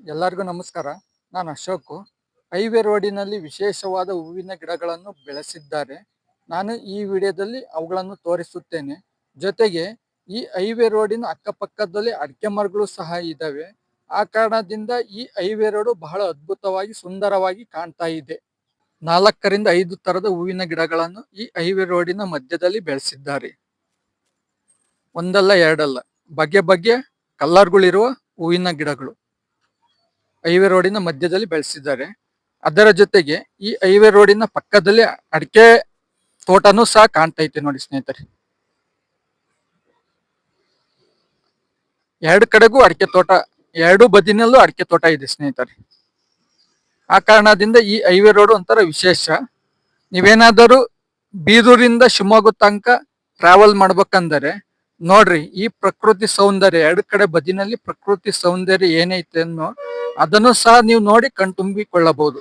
ಎಲ್ಲರಿಗೂ ನಮಸ್ಕಾರ. ನಾನು ಅಶೋಕ್. ಹೈವೇ ರೋಡಿನಲ್ಲಿ ವಿಶೇಷವಾದ ಹೂವಿನ ಗಿಡಗಳನ್ನು ಬೆಳೆಸಿದ್ದಾರೆ. ನಾನು ಈ ವಿಡಿಯೋದಲ್ಲಿ ಅವುಗಳನ್ನು ತೋರಿಸುತ್ತೇನೆ. ಜೊತೆಗೆ ಈ ಹೈವೇ ರೋಡಿನ ಅಕ್ಕಪಕ್ಕದಲ್ಲಿ ಅಡಿಕೆ ಮರಗಳು ಸಹ ಇದ್ದಾವೆ. ಆ ಕಾರಣದಿಂದ ಈ ಹೈವೇ ರೋಡು ಬಹಳ ಅದ್ಭುತವಾಗಿ ಸುಂದರವಾಗಿ ಕಾಣ್ತಾ ಇದೆ. ನಾಲ್ಕರಿಂದ ಐದು ತರದ ಹೂವಿನ ಗಿಡಗಳನ್ನು ಈ ಹೈವೇ ರೋಡಿನ ಮಧ್ಯದಲ್ಲಿ ಬೆಳೆಸಿದ್ದಾರೆ. ಒಂದಲ್ಲ ಎರಡಲ್ಲ. ಬಗೆ ಬಗೆ ಕಲ್ಲರ್ಗಳಿರುವ ಹೂವಿನ ಗಿಡಗಳು. ಹೈವೇ ರೋಡಿನ ಮಧ್ಯದಲ್ಲಿ ಬೆಳೆಸಿದ್ದಾರೆ. ಅದರ ಜೊತೆಗೆ ಈ ಹೈವೇ ರೋಡಿನ ಪಕ್ಕದಲ್ಲಿ ಅಡಿಕೆ ತೋಟನೂ ಸಹ ಕಾಣ್ತೈತೆ ನೋಡಿ ಸ್ನೇಹಿತರೆ. ಎರಡು ಕಡೆಗೂ ಅಡಿಕೆ ತೋಟ, ಎರಡು ಬದಿನಲ್ಲೂ ಅಡಿಕೆ ತೋಟ ಇದೆ ಸ್ನೇಹಿತರೆ. ಆ ಕಾರಣದಿಂದ ಈ ಹೈವೇ ರೋಡ್ ಒಂಥರ ವಿಶೇಷ. ನೀವೇನಾದರೂ ಬೀದೂರಿಂದ ಶಿವಮೊಗ್ಗ ತನಕ ಟ್ರಾವೆಲ್ ಮಾಡ್ಬೇಕಂದರೆ ನೋಡ್ರಿ ಈ ಪ್ರಕೃತಿ ಸೌಂದರ್ಯ, ಎರಡು ಕಡೆ ಬದಿನಲ್ಲಿ ಪ್ರಕೃತಿ ಸೌಂದರ್ಯ ಏನೈತೆ ಅನ್ನೋ ಅದನ್ನು ಸಹ ನೀವು ನೋಡಿ ಕಣ್ತುಂಬಿಕೊಳ್ಳಬಹುದು.